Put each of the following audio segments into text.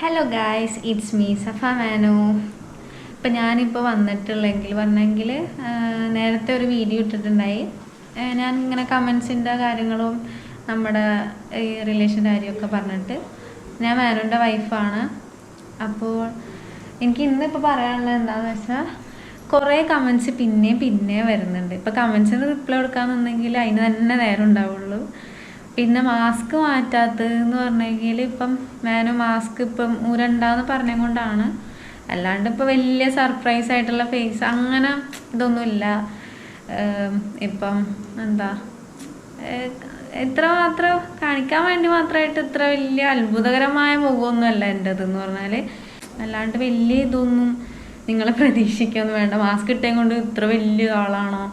Hello guys it's me Safa Manu ഇപ്പം ഞാനിപ്പോൾ വന്നിട്ടുള്ളെങ്കിൽ വന്നെങ്കിൽ നേരത്തെ ഒരു വീഡിയോ ഇട്ടിട്ടുണ്ടായി. ഞാൻ ഇങ്ങനെ കമൻസിന്റെ കാര്യങ്ങളും നമ്മുടെ ഈ റിലേഷന്റെ കാര്യമൊക്കെ പറഞ്ഞിട്ട് ഞാൻ മാനുവിന്റെ വൈഫാണ് അപ്പോൾ എനിക്ക് ഇന്നിപ്പോൾ പറയാനുള്ളത് എന്താണെന്ന് വെച്ചാൽ കുറേ കമൻസ് പിന്നെയും പിന്നെയും വരുന്നുണ്ട്. ഇപ്പോൾ കമൻസിന് റിപ്ലൈ കൊടുക്കാന്നുണ്ടെങ്കിൽ അതിന് തന്നെ നേരം ഉണ്ടാവുള്ളൂ. പിന്നെ മാസ്ക് മാറ്റാത്തതെന്ന് പറഞ്ഞെങ്കിൽ ഇപ്പം മാനു മാസ്ക് ഇപ്പം ഊരണ്ടാന്ന് പറഞ്ഞുകൊണ്ടാണ്. അല്ലാണ്ട് ഇപ്പോൾ വലിയ സർപ്രൈസ് ആയിട്ടുള്ള ഫേസ് അങ്ങനെ ഇതൊന്നുമില്ല. ഇപ്പം എന്താ ഇത്ര മാത്രം കാണിക്കാൻ വേണ്ടി മാത്രമായിട്ട് ഇത്ര വലിയ അത്ഭുതകരമായ മുഖമൊന്നുമല്ല എന്റെത് എന്ന് പറഞ്ഞാൽ അല്ലാണ്ട് വലിയ ഇതൊന്നും നിങ്ങളെ പ്രതീക്ഷിക്കൊന്നും വേണ്ട. മാസ്ക് ഇട്ടേം കൊണ്ട് ഇത്ര വലിയ ആളാണോ?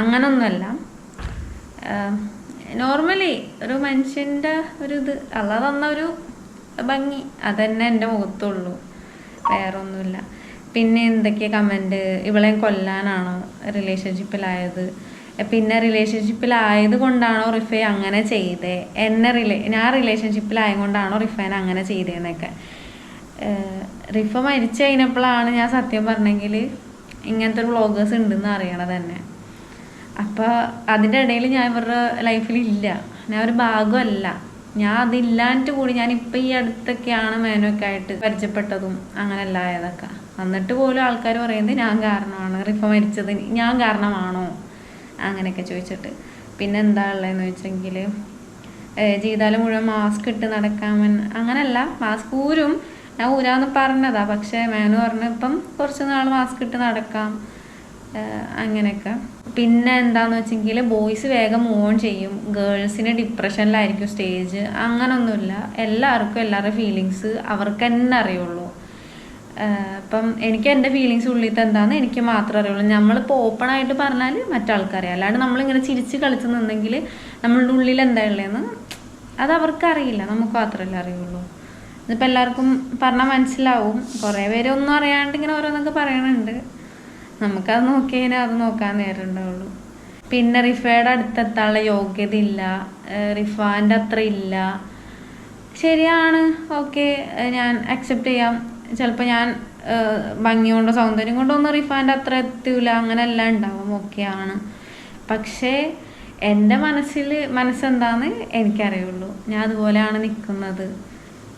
അങ്ങനൊന്നുമല്ല. നോർമലി ഒരു മനുഷ്യന്റെ ഒരു ഇത് അല്ല തന്ന ഒരു ഭംഗി. അതന്നെ എന്റെ മുഖത്തുള്ളൂ. വേറെ ഒന്നുമില്ല പിന്നെ എന്തൊക്കെയാ കമന്റ് ഇവളെ കൊല്ലാനാണോ റിലേഷൻഷിപ്പിലായത് പിന്നെ റിലേഷൻഷിപ്പിലായത് കൊണ്ടാണോ റിഫെ അങ്ങനെ ചെയ്തേ? എന്നെ റിലേ ഞാൻ റിലേഷൻഷിപ്പിലായത് കൊണ്ടാണോ റിഫേനെ അങ്ങനെ ചെയ്തതെന്നൊക്കെ ഏഹ് റിഫ മരിച്ചു കഴിഞ്ഞപ്പോഴാണ് ഞാൻ സത്യം പറഞ്ഞെങ്കിൽ ഇങ്ങനത്തെ ഒരു വ്ളോഗേഴ്സ് ഉണ്ടെന്ന് അറിയണത് തന്നെ അപ്പോൾ അതിന്റെ ഇടയിൽ ഞാൻ ഇവരുടെ ലൈഫിൽ ഇല്ല. ഞാൻ ഒരു ഭാഗമല്ല. ഞാൻ അതില്ലാണ്ട് കൂടി ഞാൻ ഇപ്പൊ ഈ അടുത്തൊക്കെയാണ് മേനൊക്കെ ആയിട്ട് പരിചയപ്പെട്ടതും അങ്ങനെ അല്ലായതൊക്കെ എന്നിട്ട് പോലും ആൾക്കാർ പറയുന്നത് ഞാൻ കാരണമാണ്. റിഫ മരിച്ചത് ഞാൻ കാരണമാണോ? അങ്ങനെയൊക്കെ ചോദിച്ചിട്ട്. പിന്നെ എന്താ ഉള്ളതെന്ന് വെച്ചെങ്കിൽ ജീവിതകാലം മുഴുവൻ മാസ്ക് ഇട്ട് നടക്കാമൻ അങ്ങനല്ല മാസ്ക് ഊരും. ഞാൻ ഊരാന്ന് പറഞ്ഞതാ. പക്ഷേ മേനു പറഞ്ഞു ഇപ്പം കുറച്ച് നാൾ മാസ്ക് ഇട്ട് നടക്കാം. അങ്ങനെയൊക്കെ. പിന്നെ എന്താന്ന് വെച്ചെങ്കിൽ ബോയ്സ് വേഗം മൂവ് ഓൺ ചെയ്യും. ഗേൾസിന് ഡിപ്രഷനിലായിരിക്കും സ്റ്റേജ് അങ്ങനൊന്നുമില്ല. എല്ലാവർക്കും എല്ലാവരുടെ ഫീലിങ്സ് അവർക്ക് തന്നെ അറിയുള്ളൂ അപ്പം എനിക്ക് എന്റെ ഫീലിങ്സ് ഉള്ളിലത്തെ എന്താന്ന് എനിക്ക് മാത്രമേ അറിയുള്ളൂ. നമ്മളിപ്പോൾ ഓപ്പൺ ആയിട്ട് പറഞ്ഞാൽ മറ്റാൾക്കറിയാം. അല്ലാണ്ട് നമ്മളിങ്ങനെ ചിരിച്ച് കളിച്ചു നിന്നെങ്കിൽ നമ്മളുടെ ഉള്ളിൽ എന്താ ഉള്ളതെന്ന് അത് അവർക്ക് അറിയില്ല നമുക്ക് മാത്രമല്ല അറിയുള്ളൂ. ഇതിപ്പോൾ എല്ലാവർക്കും പറഞ്ഞാൽ മനസ്സിലാവും. കുറേ പേര് ഒന്നും അറിയാണ്ട് ഇങ്ങനെ ഓരോന്നൊക്കെ പറയണുണ്ട്. നമുക്കത് നോക്കിയതിന് അത് നോക്കാൻ നേരം ഉണ്ടാവുള്ളൂ പിന്നെ റിഫയുടെ അടുത്തെത്താനുള്ള യോഗ്യത ഇല്ല റിഫാന്റെ അത്ര ഇല്ല. ശരിയാണ്. ഓക്കെ. ഞാൻ അക്സെപ്റ്റ് ചെയ്യാം. ചിലപ്പോൾ ഞാൻ ഭംഗി കൊണ്ടോ സൗന്ദര്യം കൊണ്ടോ ഒന്നും റിഫാന്റെ അത്ര എത്തൂല. അങ്ങനെയല്ല ഉണ്ടാവും. ഓക്കെയാണ് പക്ഷേ എന്റെ മനസ്സിൽ മനസ്സെന്താന്ന് എനിക്കറിയുള്ളൂ. ഞാൻ അതുപോലെയാണ് നിൽക്കുന്നത്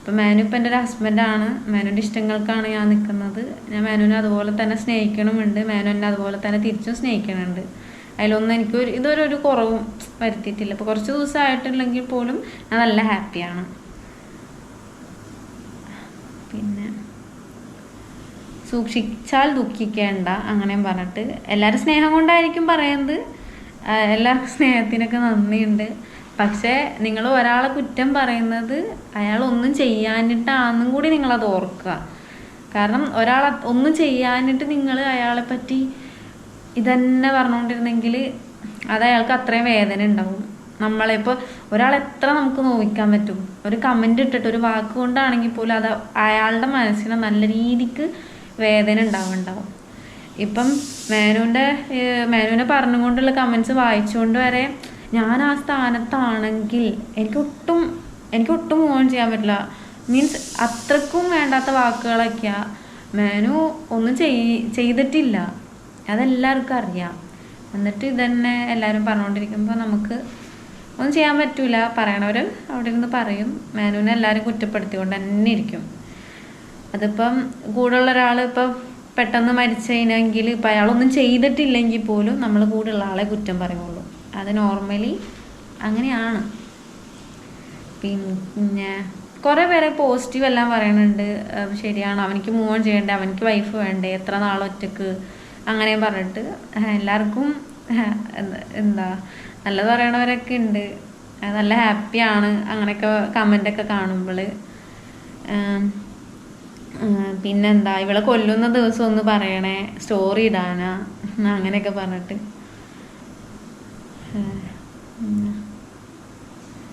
ഇപ്പം മാനു ഇപ്പം എന്റെ ഒരു ഹസ്ബൻഡാണ് മാനുവിന്റെ ഇഷ്ടങ്ങൾക്കാണ് ഞാൻ നിൽക്കുന്നത്. ഞാൻ മാനുവിനെ അതുപോലെ തന്നെ സ്നേഹിക്കണമുണ്ട്. മാനു എന്നെ അതുപോലെ തന്നെ തിരിച്ചും സ്നേഹിക്കണുണ്ട്. അതിലൊന്നും എനിക്ക് ഒരു ഇതൊരു ഒരു കുറവും വരുത്തിയിട്ടില്ല. ഇപ്പോൾ കുറച്ച് ദിവസമായിട്ടുണ്ടെങ്കിൽ പോലും ഞാൻ നല്ല ഹാപ്പിയാണ് പിന്നെ സൂക്ഷിച്ചാൽ ദുഃഖിക്കേണ്ട അങ്ങനെയും പറഞ്ഞിട്ട് എല്ലാവരും സ്നേഹം കൊണ്ടായിരിക്കും പറയുന്നത്. എല്ലാവർക്കും സ്നേഹത്തിനൊക്കെ നന്ദിയുണ്ട്. പക്ഷേ നിങ്ങൾ ഒരാളെ കുറ്റം പറയുന്നത് അയാൾ ഒന്നും ചെയ്യാനിട്ടാണെന്നും കൂടി നിങ്ങളത് ഓർക്കുക. കാരണം ഒരാൾ ഒന്നും ചെയ്യാനിട്ട് നിങ്ങൾ അയാളെ പറ്റി ഇതന്നെ പറഞ്ഞുകൊണ്ടിരുന്നെങ്കിൽ അത് അയാൾക്ക് അത്രയും വേദന ഉണ്ടാവും. നമ്മളെ ഇപ്പോൾ ഒരാൾ എത്ര നമുക്ക് നോവിക്കാൻ പറ്റും? ഒരു കമന്റ് ഇട്ടിട്ട് ഒരു വാക്ക് കൊണ്ടാണെങ്കിൽ പോലും അത് അയാളുടെ മനസ്സിന് നല്ല രീതിക്ക് വേദന ഉണ്ടാവുന്നുണ്ടാവും ഇപ്പം മേനുവിന്റെ മേനുവിനെ പറഞ്ഞുകൊണ്ടുള്ള കമൻസ് വായിച്ചുകൊണ്ട് വരെ ഞാൻ ആ സ്ഥാനത്താണെങ്കിൽ എനിക്കൊട്ടും എനിക്കൊട്ടും ഓൺ ചെയ്യാൻ പറ്റില്ല. മീൻസ് അത്രക്കും വേണ്ടാത്ത വാക്കുകളൊക്കെയാ. മേനു ഒന്നും ചെയ് ചെയ്തിട്ടില്ല. അതെല്ലാവർക്കും അറിയാം. എന്നിട്ട് ഇതന്നെ എല്ലാവരും പറഞ്ഞുകൊണ്ടിരിക്കുമ്പോൾ നമുക്ക് ഒന്നും ചെയ്യാൻ പറ്റൂല. പറയണവർ അവിടെ ഇരുന്ന് പറയും. മേനുവിനെ എല്ലാവരും കുറ്റപ്പെടുത്തിക്കൊണ്ട് തന്നെ ഇരിക്കും. അതിപ്പം കൂടെയുള്ള ഒരാൾ ഇപ്പം പെട്ടെന്ന് മരിച്ചു കഴിഞ്ഞെങ്കിൽ ഇപ്പം അയാളൊന്നും ചെയ്തിട്ടില്ലെങ്കിൽ പോലും നമ്മൾ കൂടെയുള്ള ആളെ കുറ്റം പറയുള്ളൂ. അത് നോർമലി അങ്ങനെയാണ്. പിന്നെ കുറേ പേരെ പോസിറ്റീവ് എല്ലാം പറയുന്നുണ്ട് ശരിയാണ്. അവനിക്ക് മൂവ് ഓൺ ചെയ്യണ്ടേ? അവനിക്ക് വൈഫ് വേണ്ടേ? എത്ര നാൾ ഒറ്റയ്ക്ക്? അങ്ങനെ പറഞ്ഞിട്ട് എല്ലാവർക്കും എന്താ നല്ലത് പറയണവരൊക്കെ ഉണ്ട്. നല്ല ഹാപ്പിയാണ് അങ്ങനെയൊക്കെ കമന്റൊക്കെ കാണുമ്പോൾ പിന്നെന്താ? ഇവളെ കൊല്ലുന്ന ദിവസം ഒന്ന് പറയണേ. സ്റ്റോറി ഇടാനാ. അങ്ങനെയൊക്കെ പറഞ്ഞിട്ട്.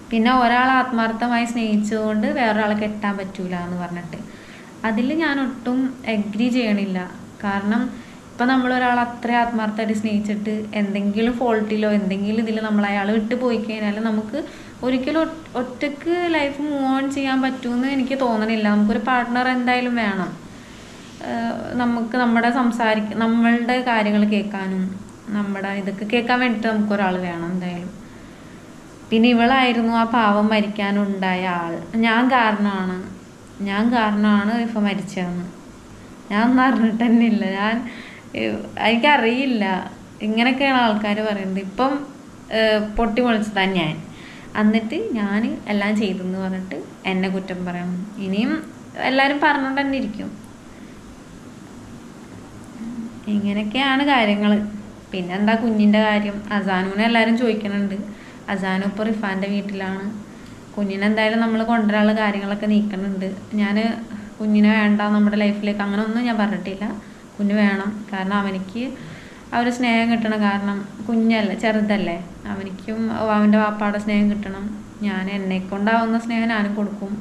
പിന്നെ ഒരാൾ ആത്മാർത്ഥമായി സ്നേഹിച്ചുകൊണ്ട് വേറൊരാളെ കെട്ടാൻ പറ്റൂല എന്ന് പറഞ്ഞിട്ട്. അതിൽ ഞാൻ ഒട്ടും എഗ്രി ചെയ്യണില്ല. കാരണം ഇപ്പം നമ്മൾ ഒരാൾ അത്ര ആത്മാർത്ഥമായിട്ട് സ്നേഹിച്ചിട്ട് എന്തെങ്കിലും ഫോൾട്ടിലോ എന്തെങ്കിലും ഇതിൽ നമ്മൾ അയാൾ വിട്ട് പോയി കഴിഞ്ഞാൽ നമുക്ക് ഒരിക്കലും ഒറ്റയ്ക്ക് ലൈഫ് മൂവ് ഓൺ ചെയ്യാൻ പറ്റുമെന്ന് എനിക്ക് തോന്നണില്ല. നമുക്കൊരു പാർട്ട്ണർ എന്തായാലും വേണം. നമുക്ക് നമ്മുടെ സംസാരിക്ക നമ്മളുടെ കാര്യങ്ങൾ കേൾക്കാനും നമ്മുടെ ഇതൊക്കെ കേൾക്കാൻ വേണ്ടിയിട്ട് നമുക്കൊരാൾ വേണം എന്തായാലും. പിന്നെ ഇവളായിരുന്നു ആ പാവം മരിക്കാനുണ്ടായ ആൾ. ഞാൻ കാരണമാണ് ഞാൻ കാരണമാണ് ഇപ്പം മരിച്ചതെന്ന്. ഞാൻ ഒന്നും അറിഞ്ഞിട്ട് തന്നെ ഇല്ല. ഞാൻ എനിക്കറിയില്ല. ഇങ്ങനെയൊക്കെയാണ് ആൾക്കാർ പറയുന്നത്. ഇപ്പം പൊട്ടി മുളിച്ചതാണ് ഞാൻ. എന്നിട്ട് ഞാൻ എല്ലാം ചെയ്തെന്ന് പറഞ്ഞിട്ട് എന്നെ കുറ്റം പറയണം ഇനിയും എല്ലാവരും പറഞ്ഞുകൊണ്ട് തന്നെ ഇരിക്കും. ഇങ്ങനെയൊക്കെയാണ് കാര്യങ്ങൾ പിന്നെന്താ കുഞ്ഞിന്റെ കാര്യം? അസാനുവിനെ എല്ലാവരും ചോദിക്കുന്നുണ്ട് അസാനു ഇപ്പോൾ റിഫാന്റെ വീട്ടിലാണ്. കുഞ്ഞിനെന്തായാലും നമ്മൾ കൊണ്ടുവരാനുള്ള കാര്യങ്ങളൊക്കെ നീക്കുന്നുണ്ട് ഞാൻ കുഞ്ഞിനെ വേണ്ട നമ്മുടെ ലൈഫിലേക്ക് അങ്ങനെ ഒന്നും ഞാൻ പറഞ്ഞിട്ടില്ല. കുഞ്ഞ് വേണം. കാരണം അവനിക്ക് ആ ഒരു സ്നേഹം കിട്ടണം. കാരണം കുഞ്ഞല്ലേ ചെറുതല്ലേ. അവനിക്കും അവന്റെ വാപ്പാടെ സ്നേഹം കിട്ടണം. ഞാൻ എന്നെ കൊണ്ടാവുന്ന സ്നേഹം ഞാനും കൊടുക്കും.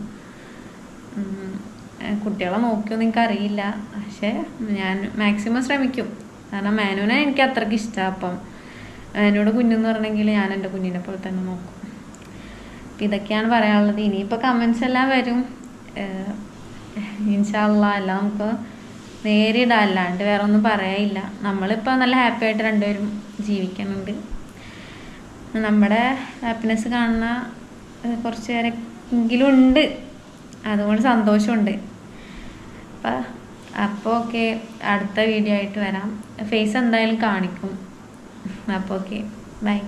കുട്ടികളെ നോക്കിയൊന്നും എനിക്കറിയില്ല. പക്ഷേ ഞാൻ മാക്സിമം ശ്രമിക്കും. കാരണം മാനുവിനെ എനിക്ക് അത്രയ്ക്ക് ഇഷ്ടമാണ് അപ്പം മാനുവിടെ കുഞ്ഞെന്ന് പറഞ്ഞെങ്കിൽ ഞാൻ എന്റെ കുഞ്ഞിനെ പോലെ തന്നെ നോക്കും. അപ്പം ഇതൊക്കെയാണ് പറയാനുള്ളത്. ഇനിയിപ്പോൾ കമൻസ് എല്ലാം വരും. ഇൻഷാല്ല എല്ലാം നമുക്ക് നേരിടാം. അല്ലാണ്ട് വേറെ ഒന്നും പറയാനില്ല. നമ്മളിപ്പോൾ നല്ല ഹാപ്പി ആയിട്ട് രണ്ടുപേരും ജീവിക്കുന്നുണ്ട്. നമ്മുടെ ഹാപ്പിനെസ് കാണുന്ന കുറച്ച് പേരെങ്കിലും ഉണ്ട്. അതുകൊണ്ട് സന്തോഷമുണ്ട്. അപ്പം അപ്പോൾ ഓക്കെ അടുത്ത വീഡിയോ ആയിട്ട് വരാം. ഫേസ് എന്തായാലും കാണിക്കും. അപ്പോൾ ഓക്കെ ബൈ